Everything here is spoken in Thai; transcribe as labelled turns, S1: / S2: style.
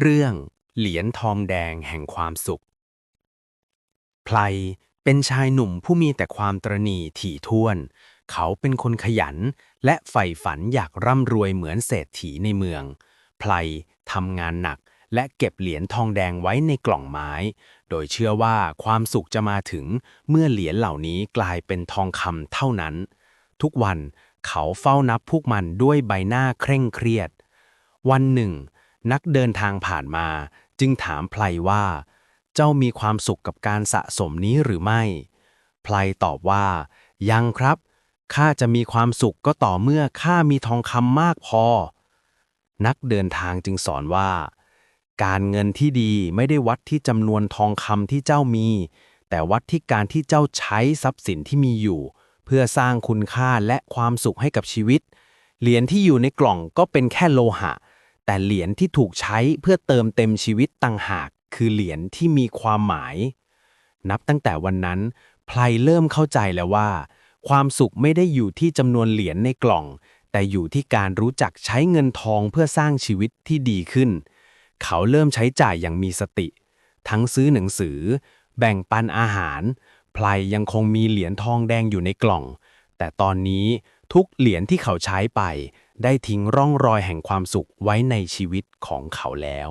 S1: เรื่องเหรียญทองแดงแห่งความสุข ไพลเป็นชายหนุ่มผู้มีแต่ความตรณีถี่ถ้วน เขาเป็นคนขยัน และใฝ่ฝันอยากร่ำรวยเหมือนเศรษฐีในเมือง ไพลทำงานหนักและเก็บเหรียญทองแดงไว้ในกล่องไม้ โดยเชื่อว่าความสุขจะมาถึงเมื่อเหรียญเหล่านี้กลายเป็นทองคำเท่านั้น ทุกวันเขาเฝ้านับพวกมันด้วยใบหน้าเคร่งเครียด วันหนึ่ง นักเดินทางผ่านมา จึงถามไพลว่า เจ้ามีความสุขกับการสะสมนี้หรือไม่ ไพลตอบว่า ยังครับ ข้าจะมีความสุขก็ต่อเมื่อข้ามีทองคำมากพอ นักเดินทางจึงสอนว่า การเงินที่ดีไม่ได้วัดที่จำนวนทองคำที่เจ้ามี แต่วัดที่การที่เจ้าใช้ทรัพย์สินที่มีอยู่ เพื่อสร้างคุณค่าและความสุขให้กับชีวิต เหรียญที่อยู่ในกล่องก็เป็นแค่โลหะ แต่เหรียญที่ถูกใช้เพื่อเติมเต็มชีวิตต่างหาก คือเหรียญที่มีความหมาย นับตั้งแต่วันนั้นไพลเริ่มเข้าใจแล้วว่า ความสุขไม่ได้อยู่ที่จำนวนเหรียญในกล่อง แต่อยู่ที่การรู้จักใช้เงินทองเพื่อสร้างชีวิตที่ดีขึ้น เขาเริ่มใช้จ่ายอย่างมีสติ ทั้งซื้อหนังสือ แบ่งปันอาหารไพลยังคงมีเหรียญทองแดงอยู่ในกล่อง แต่ตอนนี้ทุกเหรียญที่เขาใช้ไป ได้ทิ้งร่องรอยแห่งความสุขไว้ในชีวิตของเขาแล้ว